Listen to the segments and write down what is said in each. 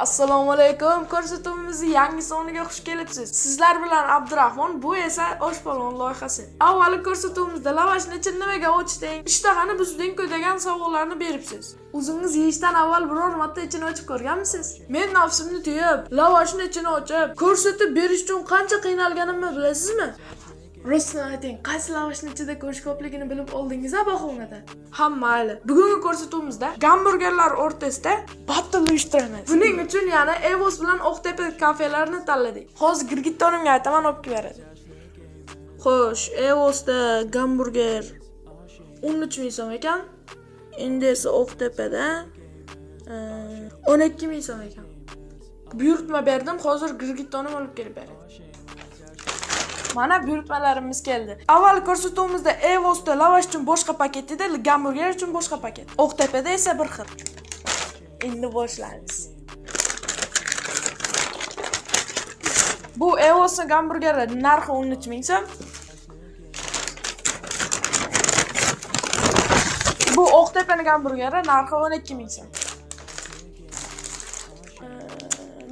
assalomu alaykum ko'rsatuvimizning yangi soniga xush kelibsiz. Sizlar bilan abdurahmon bu esa oshpolvon loyihasi. Avvalgi ko'rsatuvimizda lavashni ichini nimaga ochding ishtahani buzding-ku degan savollarni beribsiz. O'zingiz yeyishdan avval biror marta ichini ochib ko'rganmisiz? Men nafsimni tiyib lavashni ichini ochib ko'rsatib berish uchun qancha qiynalganimni bilasizmi ayting qaysi lavashni ichida go'sht ko'pligini bilib oldingiz a bahonada ha mayli bugungi ko'rsatuvimizda gamburgerlar o'rtasida battle uyushtiramiz buning uchun yana evos bilan oqtepa kafelarini tanladik hozir girgittonimga aytaman olib kelib beradi xo'sh evosda gamburger o'n uch ming so'm ekan endi esa oqtepada o'n ikki ming so'm ekan buyurtma berdim hozir girgittonim olib kelib beradi Mana buyurtmalarimiz keldi. Avval ko'rsatuvimizda Evos'da lavash uchun boshqa paket edi, gamburger uchun boshqa paket. Oqtepada esa bir xil. Endi boshlaymiz. Bu evosni gamburgeri narxi 13 ming so'm. Bu oqtepani gamburgeri narxi 12 ming so'm.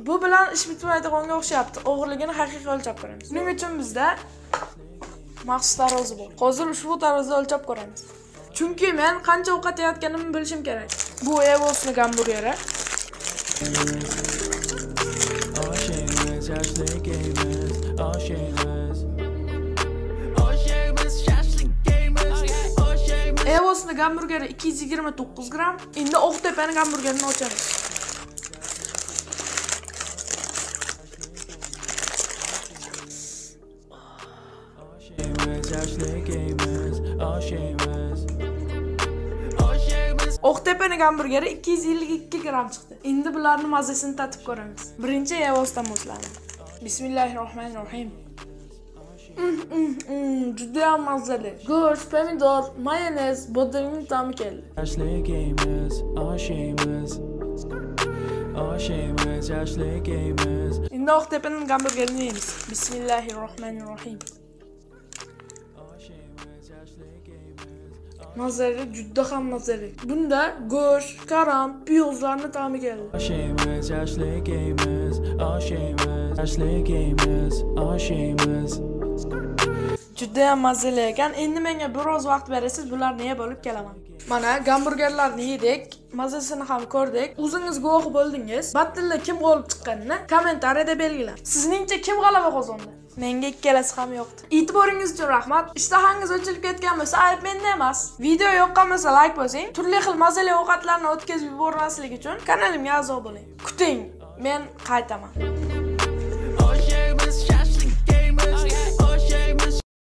Bu bilan ish bitmaydiganga o'xshyapti. O'g'irligini haqiqiy o'lchab ko'ramiz. Buning uchun bizda maxsus tarozi bor. Hozir ushbu tarozida o'lchab ko'ramiz. Chunki men qancha ovqat yeyotganimni bilishim kerak. Bu Evos'ning gamburgeri. All shameless, Ashley gamers. All shameless. Evos'ning gamburgeri 229 gram. Endi Oqtepaning gamburgerini ochamiz. Oqtepaning gamburgeri 252 gram chiqdi. Endi bularni mazasini tatib ko'ramiz. Birinchi Evos'dan boshlaymiz. Bismillahirrohmanirrohim. Mm, mm, mm, Juda ham mazali. Go'sht, pomidor, mayonez, bodringning ta'mi keldi. All shameless, Ashley gamers. Endi Oqtepaning gamburgerini yeymiz. Bismillahirrohmanirrohim. Juda ham mazali. Bunda go'sht, karam, piyozlarning ta'mi keldi. All shameless, Ashley gamers. All shameless, Ashley gamers. All shameless. Juda ham mazali ekan. Endi menga biroz vaqt berasiz, bularni yeb olib kelaman. Mana gamburgerlarni yedik, mazasini ham ko'rdik. O'zingiz guvoh bo'ldingiz. Battlda kim g'olib chiqqanini kommentariyada belgilang. Sizningcha kim g'alaba qozondi? Menga ikkalasi ham yo'qdi. E'tiboringiz uchun rahmat. Ishtahangiz ochilib ketgan bo'lsa, ayb menda emas. Video yoqqan bo'lsa like bosing. Turli xil mazali ovqatlarni o'tkazib yubormaslik uchun kanalimga a'zo bo'ling. Kuting, men qaytaman.